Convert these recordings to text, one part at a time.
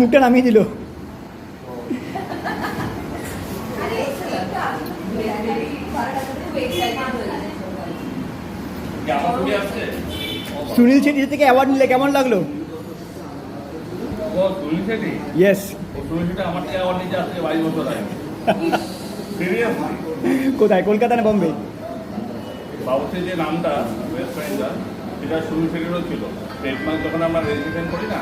মুখটা নামিয়ে দিল। সুনীল ছেত্রী থেকে অ্যাওয়ার্ড নিলে কেমন লাগল? ইয়েস কোথায় কলকাতা না বম্বে? বাবুসের যে নামটা ওয়েস্ট বেঙ্গল সেটা সুনীল শেঠিরও ছিল। ট্রেডমার্ক যখন আমরা রেজিস্ট্রেশন করি না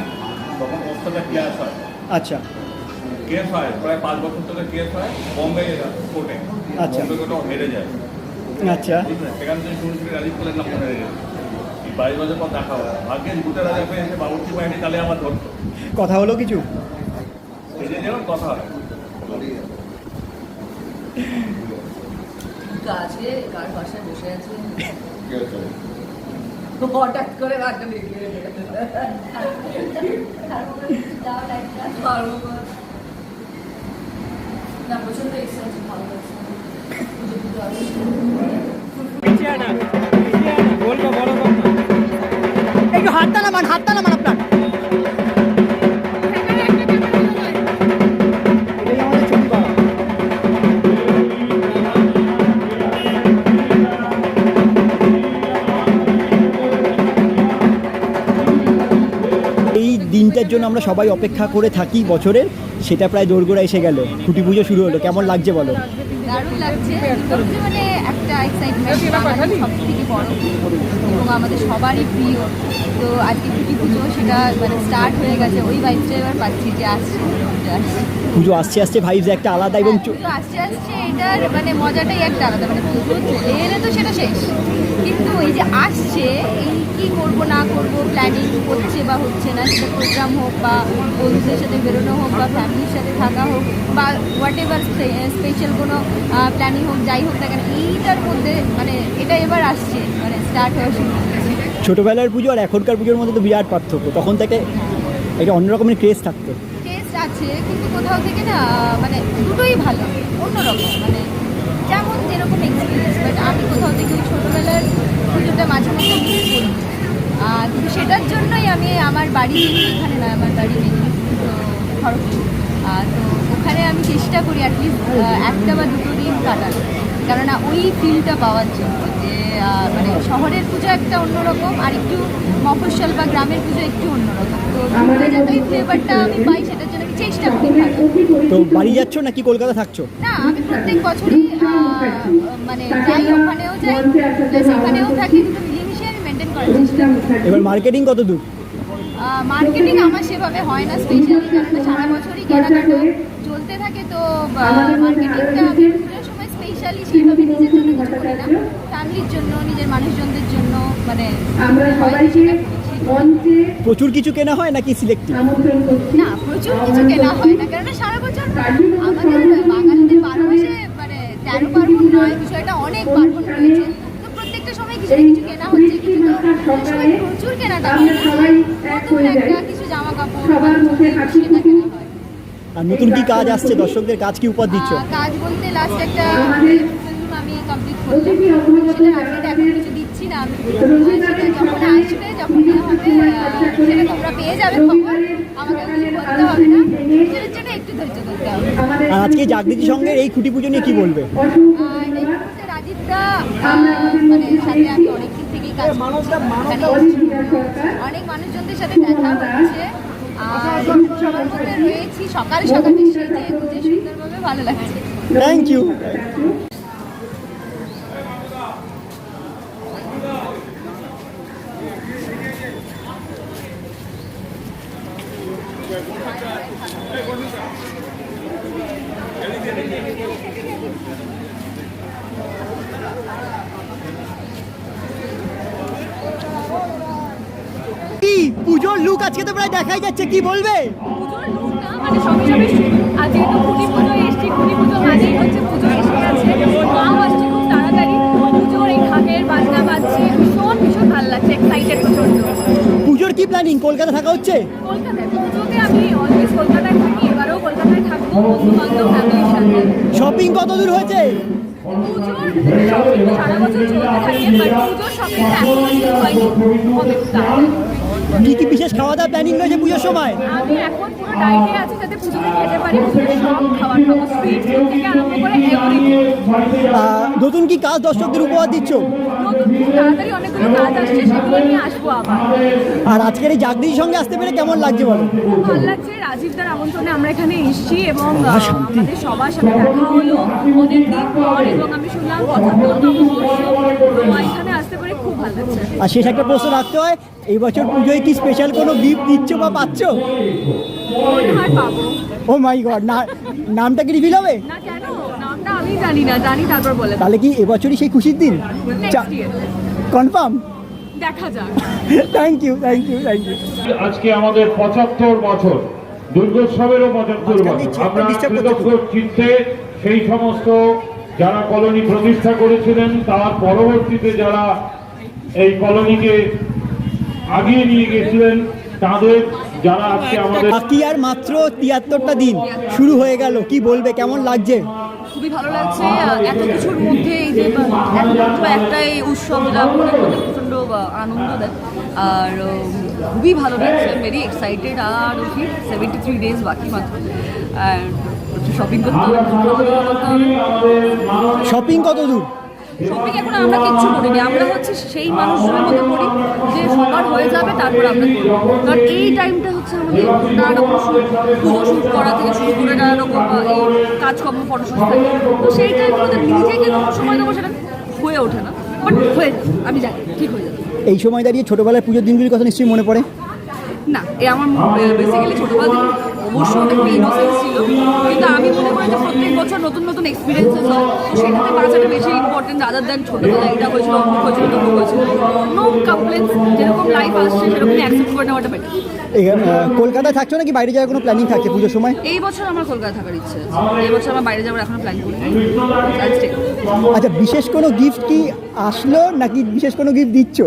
তখন ওর সাথে ক্লাস হয়। আচ্ছা। কেস হয় প্রায় পাঁচ বছর ধরে কেস হয় বম্বে কোর্টে আচ্ছা। বম্বে কোর্টে হেরে যায়। আচ্ছা। সেখান থেকে শেঠি রাজীব করলেন নাম হেরে এই বাইশ বছর পর দেখা হয় ভাগ্যে দুটো রাজা পেয়ে এসে বাবুর্চি বাহিনী তাহলে আমার ধরতো। কথা হলো কিছু? এই যে যেমন কথা হয়। আজকে কার বাসায় বসে আছে। হঠাৎ করে রাগটা দেখে না প্রচণ্ড এক্সাইটেড ভালো লাগছে। পুজো পুজো একটু হাতটা নামান হাতটা নামান আপনার। দিনটার জন্য আমরা সবাই অপেক্ষা করে থাকি বছরের, সেটা প্রায় দোরগোড়া এসে গেল। খুঁটি পুজো শুরু হলো, কেমন লাগছে বলো? দারুণ লাগছে। মানে একটা এক্সাইটমেন্ট সব থেকে বড়। এবং আমাদের সবারই প্রিয়। তো আজকে খুঁটি পুজো সেটা মানে স্টার্ট হয়ে গেছে। ওই ভাইবটা এবার পাচ্ছি যে আসছে। পুজো আসছে পুজো আসছে আসছে ভাইবস একটা আলাদা এবং হ্যাঁ, আসছে আসছে এটার মানে মজাটাই একটা আলাদা। মানে পুজো চলে এলে তো সেটা শেষ। কিন্তু এই যে আসছে এই কী করব না করব প্ল্যানিং হচ্ছে বা হচ্ছে না সেটা প্রোগ্রাম হোক বা বন্ধুদের সাথে বেরোনো হোক বা ফ্যামিলির সাথে থাকা হোক বা হোয়াট এভার স্পেশাল কোনো প্ল্যানিং হোক যাই হোক না কেন এইটার মধ্যে মানে এটা এবার আসছে মানে স্টার্ট হওয়া শুরু ছোটবেলার পুজো আর এখনকার পুজোর মধ্যে তো বিরাট পার্থক্য। তখন থেকে এটা অন্য রকমের ক্রেজ থাকতো। টেস্ট আছে কিন্তু কোথাও থেকে না মানে দুটোই ভালো অন্যরকম মানে যেমন যেরকম এক্সপিরিয়েন্স বাট আমি কোথাও থেকে ওই ছোটোবেলার পুজোটা মাঝে মধ্যে মিস করি। আর কিন্তু সেটার জন্যই আমি আমার বাড়ি এখানে না আমার বাড়ি নেই তো আহ, তো ওখানে আমি চেষ্টা করি অ্যাটলিস্ট একটা বা দুটো দিন কাটানো কেননা ওই ফিলটা পাওয়ার জন্য যে মানে শহরের পুজো একটা অন্যরকম আর একটু মফস্বল বা গ্রামের পুজো একটু অন্যরকম। তো দুটো যাতে ওই ফ্লেভারটা আমি পাই সেটার জন্য আমি চেষ্টা করি। তো বাড়ি যাচ্ছ নাকি কলকাতা থাকছো? না আমি প্রত্যেক বছরই মানে যাই ওখানেও যাই প্লাস এখানেও থাকি দুটো মিলেমিশে আমি মেনটেন করার চেষ্টা করি। এবার মার্কেটিং কত দূর? মার্কেটিং আমার সেভাবে হয় না স্পেশালি কারণ সারা বছরই কেনাকাটা চলতে থাকে তো মার্কেটিংটা আমি পুজোর সময় স্পেশালি সেইভাবে নিজের জন্য কিছু করি না। ফ্যামিলির জন্য নিজের মানুষজনদের জন্য মানে প্রচুর কিছু কেনা হয় নাকি সিলেক্টিভ না প্রচুর কিছু কেনা হয় না কারণ সারা বছর আমাদের বাঙালিদের বারো মাসে মানে তেরো পার্বণ নয় বিষয়টা অনেক পার্বণ রয়েছে কিছু কিছু কেনা হচ্ছে কিন্তু প্রচুর কেনাটা নতুন একটা কিছু জামা কাপড় সবার মুখে হাসি খুশি আর নতুন কি কাজ আসছে? দর্শকদের কাজ কি উপহার দিচ্ছ? কাজ বলতে লাস্ট একটা ফিল্ম আমি কমপ্লিট করলাম। সেটা আপডেট এখন কিছু দিচ্ছি না আমি সেটা যখন আসবে যখন হবে সেটা তোমরা পেয়ে যাবে খবর আমাকে বলতে হবে না। সেটার জন্য একটু ধৈর্য ধরতে হবে। আজকে জাগৃতি সঙ্গে এই খুঁটি পুজো নিয়ে কি বলবে? আহ, মানে সাথে আমি থেকেই কাজ সরকার অনেক মানুষজনদের সাথে দেখা হচ্ছে। আর সবার মধ্যে রয়েছি সকাল সুন্দরভাবে ভালো লাগছে। থ্যাংক ইউ কি পুজোর লুক আজকে তো প্রায় দেখাই যাচ্ছে কি বলবে? পুজোর মানে সবে সবে আর যেহেতু খুঁটি পুজো এসছি খুঁটি পুজো মানেই হচ্ছে পুজো এসে গেছে। মাও আসছে খুব তাড়াতাড়ি পুজোর এই ঢাকের বাজনা বাজছে ভীষণ ভীষণ ভালো লাগছে এক্সাইটেড প্রচণ্ড পুজোর কি প্ল্যানিং কলকাতা থাকা হচ্ছে? কলকাতায় পুজোতে আমি অলওয়েজ কলকাতায় থাকি এবারেও কলকাতায় থাকব বন্ধু বান্ধব ফ্যামিলির সাথে। শপিং কত দূর হয়েছে? পুজোর শপিং তো সারা বছর চলতে থাকে বাট পুজোর শপিংটা এখনও শুরু হয়নি হবে তাড়াতাড়ি কি কি বিশেষ খাওয়া দাওয়া প্ল্যানিং রয়েছে পুজোর সময় আমি এখন পুরো ডায়েটে আছি যাতে পুজোতে খেতে পারি সব খাবার খাব সুইট থেকে আরম্ভ করে নতুন কি কাজ দর্শকদের উপহার দিচ্ছ আর আজকের এই জাগরির সঙ্গে আসতে পেরে কেমন লাগছে বলো খুব ভালো লাগছে রাজীবদার আমন্ত্রণে আমরা এখানে এসেছি এবং আমাদের সবার সাথে দেখা হলো অনেক দিন পর এবং আমি শুনলাম কথা এখানে আর শেষ একটা প্রশ্ন রাখতে হয় এই বছর পুজোয় কি স্পেশাল কোনো গিফট দিচ্ছ বা পাচ্ছ? ও মাই গড না নামটা কি রিভিল হবে? না কেন? নামটা আমি জানি না জানি তারপর বলে দেবো। তাহলে কি এবছরই সেই খুশির দিন? কনফার্ম দেখা যাক। Thank you thank you thank you আজকে আমাদের পঁচাত্তর বছর দুর্গোৎসবেরও পঁচাত্তর বছর। আমরা কৃতজ্ঞ চিত্তে সেই সমস্ত যারা কলোনি প্রতিষ্ঠা করেছিলেন তার পরবর্তীতে যারা এই কলোনিকে আগিয়ে নিয়ে গেছিলেন তাদের যারা আজকে আমাদের বাকি আর মাত্র তিয়াত্তরটা দিন শুরু হয়ে গেল। কি বলবে কেমন লাগছে? খুবই ভালো লাগছে। এত কিছুর মধ্যে এই যে একমাত্র একটাই উৎসব যেটা প্রচণ্ড আনন্দ দেয়। আর খুবই ভালো লাগছে। ভেরি এক্সাইটেড আর কি সেভেন্টি থ্রি ডেজ বাকি মাত্র। আর শপিং করতে হবে। খাওয়া-দাওয়া করতে হবে শপিং কত দূর? শপিং এখন আমরা কিচ্ছু করিনি। আমরা হচ্ছে সেই মানুষদের মধ্যে করি যে সবার হয়ে যাবে তারপর আমরা করি কারণ এই টাইমটা হচ্ছে আমাদের নানা রকম পুজো শ্যুট করা থেকে শুরু করে নানা রকম কাজকর্ম ফটোশ্যুট থাকে তো সেই টাইমগুলোতে নিজেকে যখন সময় দেবো সেটা হয়ে ওঠে না। বাট হয়ে যাবে আমি জানি ঠিক হয়ে যাবে। এই সময় দাঁড়িয়ে ছোটবেলার পুজোর দিনগুলির কথা নিশ্চয়ই মনে পড়ে? না এ আমার বেসিক্যালি ছোটবেলা থেকে অবশ্যই একটা ইনোসেন্স ছিল। কিন্তু আমি মনে করি যে প্রত্যেক বছর নতুন নতুন এক্সপিরিয়েন্সেস হয়। তো সেটাতে বাঁচাটা বেশি ইম্পর্টেন্ট আদার দেন ছোটবেলা এটা হয়েছিল অমুক হয়েছিল তমুক হয়েছিল। নো যেরকম লাইফ আসছে সেরকমই অ্যাকসেপ্ট করে নেওয়াটা বেটার কলকাতায় থাকছো নাকি বাইরে যাওয়ার কোনো প্ল্যানিং থাকে পুজোর সময়? এই বছর আমার কলকাতা থাকার ইচ্ছে এই বছর আমার বাইরে যাওয়ার এখনও প্ল্যান আচ্ছা বিশেষ কোনো গিফট কি আসলো নাকি বিশেষ কোনো গিফট দিচ্ছ?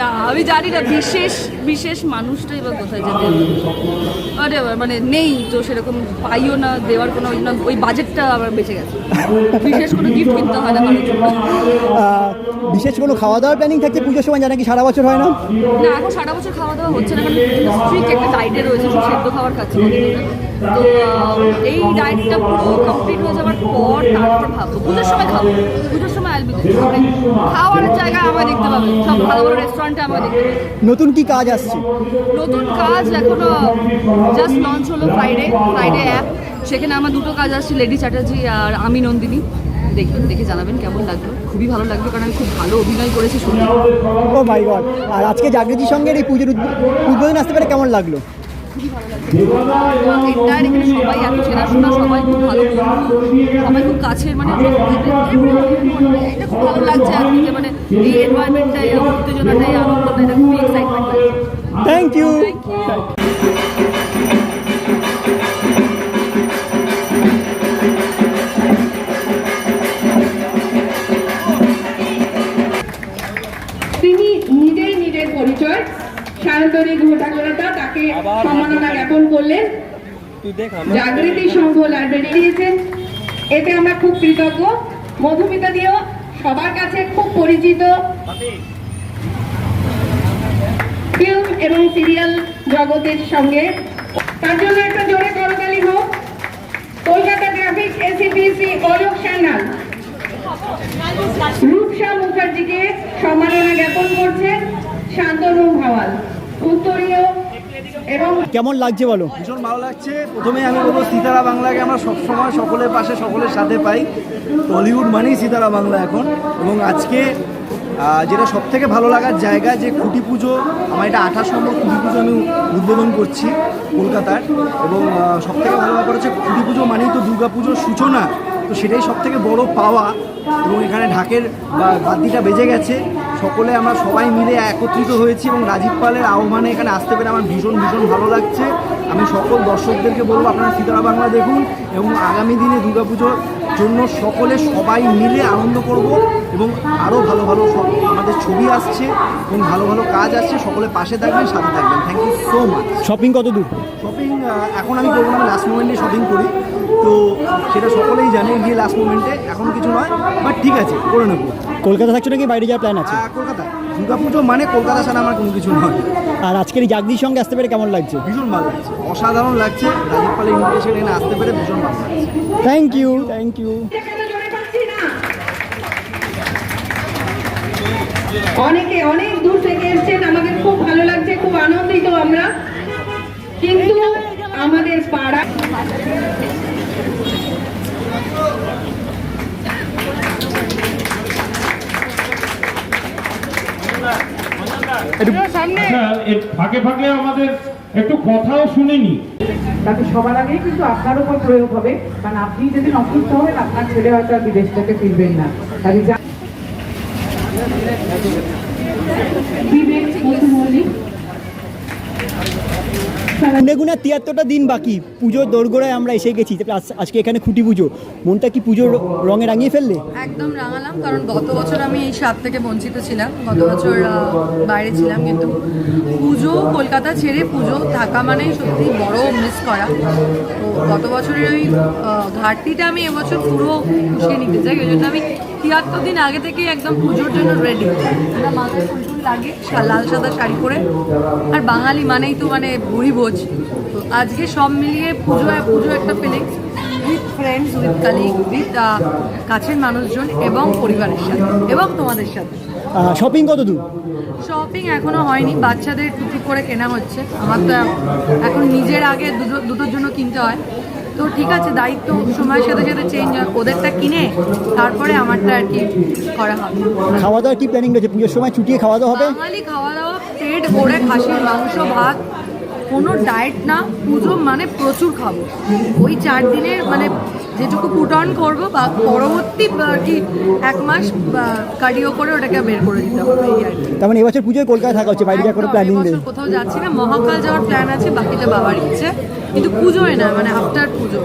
না আমি জানি না বিশেষ বিশেষ মানুষটাই বা কোথায় যে দেবে Whatever, মানে নেই তো সেরকম পাইও না দেওয়ার কোনো ওই ওই বাজেটটা আবার বেঁচে গেছে। বিশেষ কোনো গিফট কিনতে হয় না বিশেষ কোনো খাওয়া দাওয়ার প্ল্যানিং থাকছে পুজোর সময়? জানা কি সারা বছর হয় না? না এখন সারা বছর খাওয়া দাওয়া হচ্ছে না কারণ স্ট্রিক্ট একটা ডায়েটে রয়েছে সেদ্ধ খাবার খাচ্ছে। তো এই ডায়েটটা পুরো কমপ্লিট হয়ে যাওয়ার পর তারপর ভাববো। পুজোর সময় খাব। পুজোর সময় খাওয়ার জায়গায় আমায় দেখতে পাবে। সব ভালো ভালো রেস্টুরেন্টে আমায় দেখতে পাবে। নতুন কি কাজ আসছে? নতুন কাজ এখনও জাস্ট লঞ্চ হলো ফ্রাইডে ফ্রাইডে অ্যাপ সেখানে আমার দুটো কাজ আসছে লেডি চ্যাটার্জি আর আমি নন্দিনী। দেখবেন দেখে জানাবেন কেমন লাগল। খুবই ভালো লাগবে কারণ আমি খুব ভালো অভিনয় করেছি শুনে। ও মাই গড আর আজকে জাগৃতির সঙ্গে এই পুজোর উদ্ব- উদ্বোধন আসতে পারে কেমন লাগল? এন্টায়ার এখানে সবাই এত চেনাশোনা সবাই খুব ভালো। সবাই খুব কাছের মানে এটা খুব ভালো লাগছে আর কি মানে এই এনভায়রনমেন্টটাই উত্তেজনাটাই আনন্দটা এটা খুবই এক্সাইটমেন্ট লাগছে thank you Jagriti Sangha library দিয়েছেন। এতে আমরা খুব কৃতজ্ঞ। মধুমিতা দিয়েও সবার কাছে খুব পরিচিত। ফিল্ম এবং সিরিয়াল জগতের সঙ্গে। তার জন্য একটা জোরে করতালি হোক। Kolkata graphic ACPC Alok Sanyal. Rupsa মুখার্জিকে সম্মাননা জ্ঞাপন করছেন শান্তনু ভাওয়াল। উত্তরীয় এবং কেমন লাগছে বলো? ভীষণ ভালো লাগছে। প্রথমে আমি বলব সিতারা বাংলাকে আমরা সবসময় সকলের পাশে সকলের সাথে পাই। টলিউড মানেই সিতারা বাংলা এখন। এবং আজকে যেটা সব থেকে ভালো লাগার জায়গা যে খুঁটি পুজো আমার এটা আঠাশ নম্বর খুঁটি পুজো আমি উদ্বোধন করছি কলকাতার। এবং সব থেকে ভালো ব্যাপার হচ্ছে খুঁটি পুজো মানেই তো দুর্গা পুজোর সূচনা। তো সেটাই সব থেকে বড় পাওয়া। এবং এখানে ঢাকের বা বাদ্যিটা বেজে গেছে। সকলে আমরা সবাই মিলে একত্রিত হয়েছি এবং রাজীব পালের আহ্বানে এখানে আসতে পেরে আমার ভীষণ ভীষণ ভালো লাগছে। আমি সকল দর্শকদেরকে বলব আপনারা সীতারা বাংলা দেখুন এবং আগামী দিনে দুর্গাপুজোর জন্য সকলে সবাই মিলে আনন্দ করব এবং আরও ভালো ভালো আমাদের ছবি আসছে এবং ভালো ভালো কাজ আসছে। সকলে পাশে থাকবেন সাথে থাকবেন। Thank you so much shopping কত দূর? শপিং এখন আমি করব না লাস্ট মোমেন্টে শপিং করি। তো সেটা সকলেই জানে গিয়ে লাস্ট মোমেন্টে এখন কিছু নয় বাট ঠিক আছে করে নেব। কলকাতা থাকছো নাকি বাইরে যাওয়ার প্ল্যান আছে? আহ, কলকাতায় দুর্গাপুজো মানে কলকাতা ছাড়া আমার কোনো কিছু নয়। আর আজকের এই জাগদির সঙ্গে আসতে পেরে কেমন লাগছে? ভীষণ ভালো লাগছে। অসাধারণ লাগছে। রাজীব পালের ইনভিটেশন এখানে আসতে পেরে ভীষণ ভালো লাগছে। থ্যাংক ইউ থ্যাংক ইউ অনেকে অনেক দূর থেকে এসেছেন আমাদের খুব ভালো লাগছে খুব আনন্দিত আমরা। কিন্তু আমাদের পাড়া একটু কথাও শুনিনি তাতে সবার আগেই কিন্তু আপনার উপর প্রয়োগ হবে। কারণ আপনি যেদিন অসুস্থ হবেন, আপনার ছেলে হয়তো আর বিদেশ ফিরবেন না। যা বিবেক মধু মল্লিক গুনে গুনে তিয়াত্তরটা দিন বাকি। পুজোর দোরগোড়ায় আমরা এসে গেছি। তারপরে আজকে এখানে খুঁটি পুজো। মনটা কি পুজোর রঙে রাঙিয়ে ফেললে? একদম রাঙালাম কারণ গত বছর আমি এই স্বাদ থেকে বঞ্চিত ছিলাম। গত বছর বাইরে ছিলাম কিন্তু পুজো কলকাতা ছেড়ে পুজো থাকা মানেই সত্যি বড় মিস করা। তো গত বছরের ওই ঘাটতিটা আমি এবছর পুরো পুষিয়ে নিতে চাই। ওই জন্য আমি তিয়াত্তর দিন আগে থেকেই একদম পুজোর জন্য রেডি আমরা মাথায় লাগে লাল সাদা শাড়ি পরে। আর বাঙালি মানেই তো মানে বুড়ি ভোজ তো আজকে সব মিলিয়ে পুজো পুজো একটা feelings with friends with colleague with কাছের মানুষজন এবং পরিবারের সাথে এবং তোমাদের সাথে। শপিং কত দূর? শপিং এখনও হয়নি বাচ্চাদের টুকটুক করে কেনা হচ্ছে। আমার তো এখন নিজের আগে দুটো দুটোর জন্য কিনতে হয়। তো ঠিক আছে দায়িত্ব সময়ের সাথে সাথে চেঞ্জ হয়। ওদেরটা কিনে তারপরে আমারটা আর কি করা হবে। খাওয়া দাওয়া কি প্ল্যানিং রয়েছে? পুজোর সময় ছুটিয়ে খাওয়া দাওয়া হবে? বাঙালি খাওয়া দাওয়া পেট ভরে খাসির মাংস ভাত কোনো ডায়েট না। পুজো মানে প্রচুর খাব। ওই চার দিনের মানে যেটুকু পুট অন করব বা পরবর্তী কি এক মাস কার্ডিও করে ওটাকে বের করে দিতে হবে এই আর কি। তার মানে এবছর পুজোয় কলকাতায় থাকা হচ্ছে বাইরে যাওয়ার কোনো প্ল্যানিং নেই। কোথাও যাচ্ছি না মহাকাল যাওয়ার প্ল্যান আছে বাকিটা বাবার ইচ্ছে। কিন্তু পুজোয় না মানে আফটার পুজো।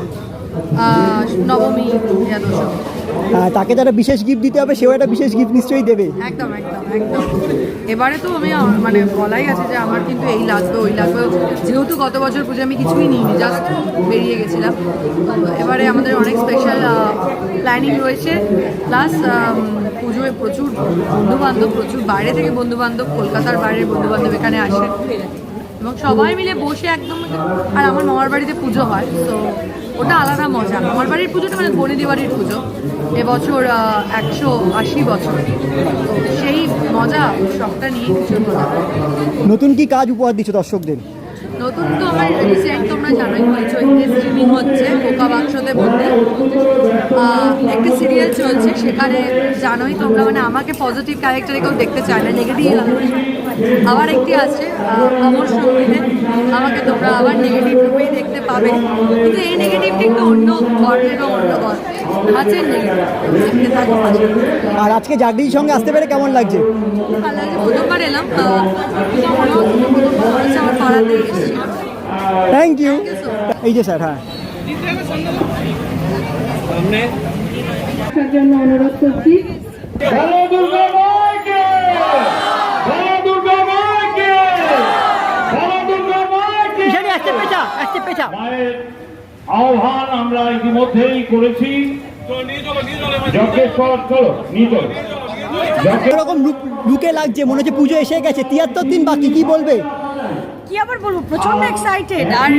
নবমী তাকে যারা বিশেষ গিফট দিতে হবে সেও একটা বিশেষ গিফট নিশ্চয়ই দেবে। একদম একদম একদম। এবারে তো আমি মানে বলাই আছে যে আমার কিন্তু এই লাগবে ওই লাগবে যেহেতু গত বছর পুজো আমি কিছুই নিইনি জাস্ট বেরিয়ে গেছিলাম। এবারে আমাদের অনেক স্পেশাল প্ল্যানিং রয়েছে। প্লাস পুজোয় প্রচুর বন্ধুবান্ধব প্রচুর বাইরে থেকে বন্ধুবান্ধব কলকাতার বাইরের বন্ধুবান্ধব এখানে আসে। এবং সবাই মিলে বসে একদম আর আমার মামার বাড়িতে পুজো হয় তো ওটা আলাদা মজা। আমার বাড়ির পুজোটা মানে বনেদি বাড়ির পুজো। এবছর একশো আশি বছর। সেই মজা সবটা নিয়ে নতুন কি কাজ উপহার দিচ্ছ দর্শকদের? নতুন তো আমার রিসেন্ট তোমরা জানোই হইচইতে স্ট্রিমিং হচ্ছে পোকা বাক্সতে আহ, একটা সিরিয়াল চলছে সেখানে জানোই তোমরা মানে আমাকে পজিটিভ ক্যারেক্টারে কেউ দেখতে চায় না নেগেটিভ আবার একটি আছে আহ, অমর সঙ্গীতে। আমাকে তোমরা আবার নেগেটিভ রূপেই দেখতে পাবে। কিন্তু এই নেগেটিভটা একটু অন্য গল্পের অন্য গল্প আর আজকে জাগরির সঙ্গে আসতে পেরে কেমন লাগছে? থ্যাংক ইউ এই যে স্যার হ্যাঁ। জন্য অনুরোধ করছি। আহ্বান আমরা ইতিমধ্যেই করেছি। এরকম লুকে লাগছে মনে হচ্ছে পুজো এসে গেছে। তিয়াত্তর দিন বাকি কি বলবে? কি আবার বলব? প্রচণ্ড এক্সাইটেড আর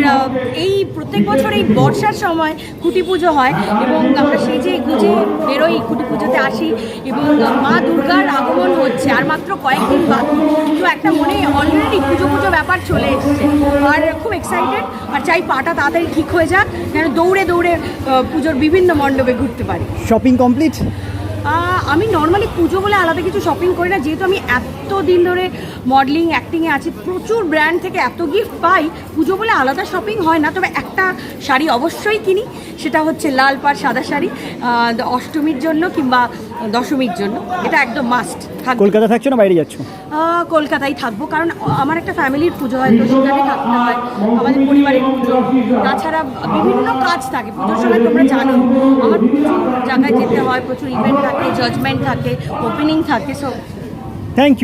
এই প্রত্যেক বছর এই বর্ষার সময় খুঁটি পুজো হয় এবং আমরা সেই যে গুজে বেরোই, খুঁটি পুজোতে আসি এবং মা দুর্গার আগমন হচ্ছে। আর মাত্র কয়েকদিন বাকি, তো একটা মনে অলরেডি পুজো পুজো ব্যাপার চলে এসছে। আর খুব এক্সাইটেড আর চাই পাটা তাড়াতাড়ি ঠিক হয়ে যাক, যেন দৌড়ে দৌড়ে পুজোর বিভিন্ন মণ্ডপে ঘুরতে পারি। শপিং কমপ্লিট আমি নর্মালি পুজো বলে আলাদা কিছু শপিং করি না। যেহেতু আমি এত দিন ধরে মডেলিং অ্যাক্টিংয়ে আছি, প্রচুর ব্র্যান্ড থেকে এত গিফট পাই, পুজো বলে আলাদা শপিং হয় না। তবে একটা শাড়ি অবশ্যই কিনি, সেটা হচ্ছে লাল পাড় সাদা শাড়ি অষ্টমীর জন্য কিংবা দশমীর জন্য। এটা একদম মাস্ট কলকাতা থাকছো না বাইরে যাচ্ছ? কলকাতায় থাকব কারণ আমার একটা ফ্যামিলির পুজো হয় তো সেখানে থাকতে হয় আমাদের পরিবারের পুজো। তাছাড়া বিভিন্ন কাজ থাকে পুজোর সময় তোমরা জানো আমার প্রচুর জায়গায় যেতে হয় প্রচুর ইভেন্ট থাকে জাজমেন্ট থাকে ওপেনিং থাকে সো থ্যাংক ইউ